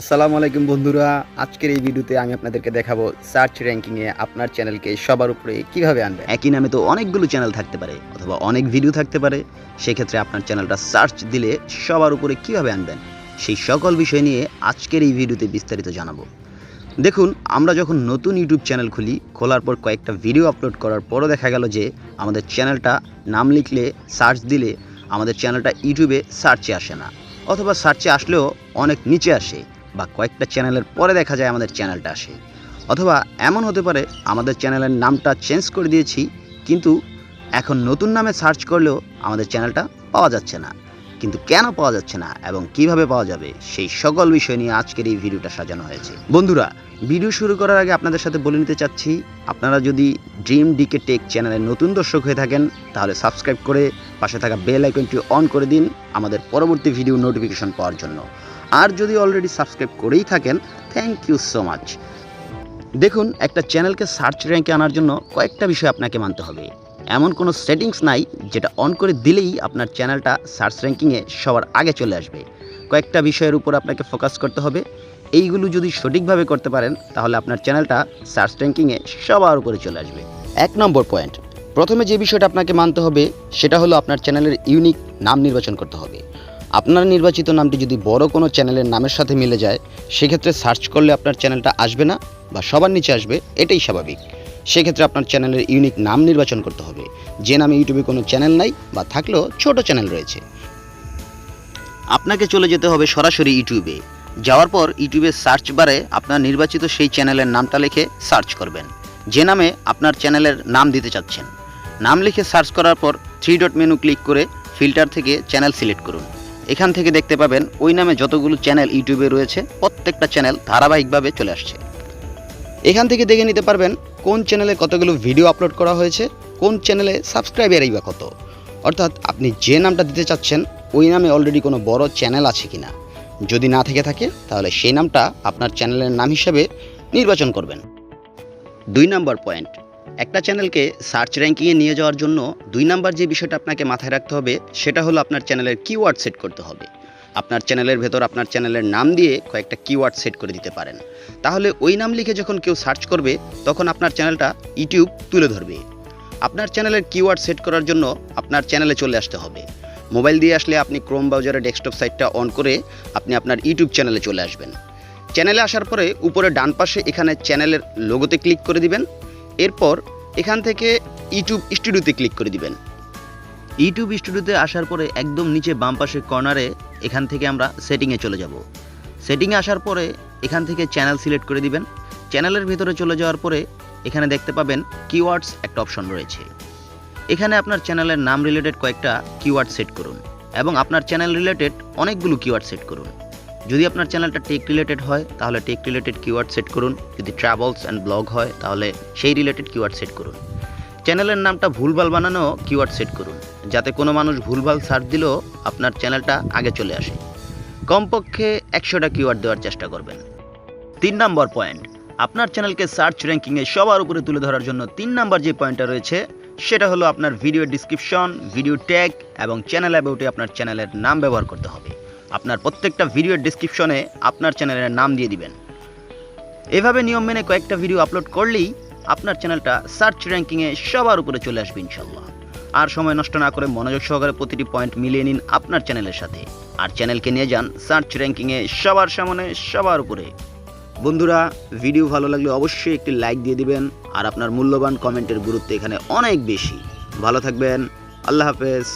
আসসালামু আলাইকুম বন্ধুরা, আজকের এই ভিডিওতে আমি আপনাদেরকে দেখাবো সার্চ র্যাঙ্কিংয়ে আপনার চ্যানেলকে সবার উপরে কীভাবে আনবেন। একই নামে তো অনেকগুলো চ্যানেল থাকতে পারে, অথবা অনেক ভিডিও থাকতে পারে। সেক্ষেত্রে আপনার চ্যানেলটা সার্চ দিলে সবার উপরে কীভাবে আনবেন, সেই সকল বিষয় নিয়ে আজকের এই ভিডিওতে বিস্তারিত জানাব। দেখুন, আমরা যখন নতুন ইউটিউব চ্যানেল খুলি, খোলার পর কয়েকটা ভিডিও আপলোড করার পরও দেখা গেল যে আমাদের চ্যানেলটা নাম লিখলে সার্চ দিলে আমাদের চ্যানেলটা ইউটিউবে সার্চে আসে না, অথবা সার্চে আসলেও অনেক নিচে আসে। বা কয়েকটা চ্যানেলের পরে দেখা যায় আমাদের চ্যানেলটা আসে। অথবা এমন হতে পারে আমাদের চ্যানেলের নামটা চেঞ্জ করে দিয়েছি, কিন্তু এখন নতুন নামে সার্চ করলেও আমাদের চ্যানেলটা পাওয়া যাচ্ছে না। কিন্তু কেন পাওয়া যাচ্ছে না এবং কীভাবে পাওয়া যাবে, সেই সকল বিষয় নিয়ে আজকের এই ভিডিওটা সাজানো হয়েছে। বন্ধুরা, ভিডিও শুরু করার আগে আপনাদের সাথে বলে নিতে চাচ্ছি, আপনারা যদি ড্রিম ডিকে টেক চ্যানেলের নতুন দর্শক হয়ে থাকেন, তাহলে সাবস্ক্রাইব করে পাশে থাকা বেল আইকনটি অন করে দিন আমাদের পরবর্তী ভিডিও নোটিফিকেশন পাওয়ার জন্য। আর যদি অলরেডি সাবস্ক্রাইব করেই থাকেন থ্যাংক ইউ সো মাচ দেখুন, একটা চ্যানেলকে সার্চ র্যাঙ্কে আনার জন্য কয়েকটা বিষয় আপনাকে মানতে হবে। এমন কোনো সেটিংস নাই যেটা অন করে দিলেই আপনার চ্যানেলটা সার্চ র্যাঙ্কিংয়ে সবার আগে চলে আসবে। কয়েকটা বিষয়ের উপর আপনাকে ফোকাস করতে হবে। এইগুলো যদি সঠিকভাবে করতে পারেন, তাহলে আপনার চ্যানেলটা সার্চ র্যাঙ্কিংয়ে সবার উপরে চলে আসবে। এক নম্বর পয়েন্ট প্রথমে যে বিষয়টা আপনাকে মানতে হবে, সেটা হলো আপনার চ্যানেলের ইউনিক নাম নির্বাচন করতে হবে। আপনার নির্বাচিত নামটি যদি বড় কোনো চ্যানেলের নামের সাথে মিলে যায়, সেক্ষেত্রে সার্চ করলে আপনার চ্যানেলটা আসবে না বা সবার নিচে আসবে, এটাই স্বাভাবিক। সেক্ষেত্রে আপনার চ্যানেলের ইউনিক নাম নির্বাচন করতে হবে। যে নামে ইউটিউবে কোনো চ্যানেল নাই বা থাকলেও ছোট চ্যানেল রয়েছে। আপনাকে চলে যেতে হবে সরাসরি ইউটিউবে। যাওয়ার পর ইউটিউবে সার্চ বারে আপনার নির্বাচিত সেই চ্যানেলের নামটা লিখে সার্চ করবেন। যে নামে আপনার চ্যানেলের নাম দিতে চাচ্ছেন। নাম লিখে সার্চ করার পর থ্রি ডট মেনু ক্লিক করে ফিল্টার থেকে চ্যানেল সিলেক্ট করুন। এখান থেকে দেখতে পাবেন ওই নামে যতগুলো চ্যানেল ইউটিউবে রয়েছে, প্রত্যেকটা চ্যানেল ধারাবাহিকভাবে চলে আসছে। এখান থেকে দেখে নিতে পারবেন কোন চ্যানেলে কতগুলো ভিডিও আপলোড করা হয়েছে, কোন চ্যানেলে সাবস্ক্রাইবারই বা কত। অর্থাৎ আপনি যে নামটা দিতে চাচ্ছেন, ওই নামে অলরেডি কোনো বড় চ্যানেল আছে কিনা। যদি না থেকে থাকে, তাহলে সেই নামটা আপনার চ্যানেলের নাম হিসেবে নির্বাচন করবেন। দুই নম্বর পয়েন্ট। একটা চ্যানেলকে সার্চ র্যাঙ্কিংয়ে নিয়ে যাওয়ার জন্য দুই নাম্বার যে বিষয়টা আপনাকে মাথায় রাখতে হবে, সেটা হলো আপনার চ্যানেলের কিওয়ার্ড সেট করতে হবে। আপনার চ্যানেলের ভেতর আপনার চ্যানেলের নাম দিয়ে কয়েকটা কিওয়ার্ড সেট করে দিতে পারেন। তাহলে ওই নাম লিখে যখন কেউ সার্চ করবে, তখন আপনার চ্যানেলটা ইউটিউব তুলে ধরবে। আপনার চ্যানেলের কিওয়ার্ড সেট করার জন্য আপনার চ্যানেলে চলে আসতে হবে। মোবাইল দিয়ে আসলে আপনি ক্রোম ব্রাউজারের ডেস্কটপ সাইটটা অন করে আপনি আপনার ইউটিউব চ্যানেলে চলে আসবেন। চ্যানেলে আসার পরে উপরে ডান পাশে এখানে চ্যানেলের লোগোতে ক্লিক করে দিবেন। এরপর এখান থেকে ইউটিউব স্টুডিওতে ক্লিক করে দিবেন। ইউটিউব স্টুডিওতে আসার পরে একদম নিচে বাম পাশে কর্নারে এখান থেকে আমরা সেটিংয়ে চলে যাব। সেটিংয়ে আসার পরে এখান থেকে চ্যানেল সিলেক্ট করে দিবেন। চ্যানেলের ভিতরে চলে যাওয়ার পরে এখানে দেখতে পাবেন কিওয়ার্ডস একটা অপশন রয়েছে। এখানে আপনার চ্যানেলের নাম রিলেটেড কয়েকটা কিওয়ার্ড সেট করুন এবং আপনার চ্যানেল রিলেটেড অনেকগুলো কিওয়ার্ড সেট করুন। যদি আপনার চ্যানেলটা টেক রিলেটেড হয়, তাহলে টেক রিলেটেড কিওয়ার্ড সেট করুন। যদি ট্রাভেলস অ্যান্ড ব্লগ হয়, তাহলে সেই রিলেটেড কিওয়ার্ড সেট করুন। চ্যানেলের নামটা ভুলভাল বানানো কিওয়ার্ড সেট করুন, যাতে কোনো মানুষ ভুলভাল সার্চ দিলেও আপনার চ্যানেলটা আগে চলে আসে। কমপক্ষে একশোটা কিওয়ার্ড দেওয়ার চেষ্টা করবেন। তিন নম্বর পয়েন্ট আপনার চ্যানেলকে সার্চ র্যাঙ্কিংয়ে সবার উপরে তুলে ধরার জন্য তিন নম্বর যে পয়েন্টটা রয়েছে, সেটা হলো আপনার ভিডিও ডিসক্রিপশন ভিডিও ট্যাগ এবং চ্যানেল অ্যাবাউটে আপনার চ্যানেলের নাম ব্যবহার করতে হবে। আপনার প্রত্যেকটা ভিডিওর ডিসক্রিপশনে আপনার চ্যানেলের নাম দিয়ে দিবেন। এভাবে নিয়ম মেনে কয়েকটা ভিডিও আপলোড করলেই আপনার চ্যানেলটা সার্চ র্যাঙ্কিংয়ে সবার উপরে চলে আসবে ইনশাল্লাহ আর সময় নষ্ট না করে মনোযোগ সহকারে প্রতিটি পয়েন্ট মিলিয়ে নিন আপনার চ্যানেলের সাথে। আর চ্যানেলকে নিয়ে যান সার্চ র্যাঙ্কিংয়ে সবার সামনে সবার উপরে। বন্ধুরা ভিডিও ভালো লাগলে অবশ্যই একটি লাইক দিয়ে দিবেন, আর আপনার মূল্যবান কমেন্টের গুরুত্ব এখানে অনেক বেশি। ভালো থাকবেন, আল্লাহ হাফেজ।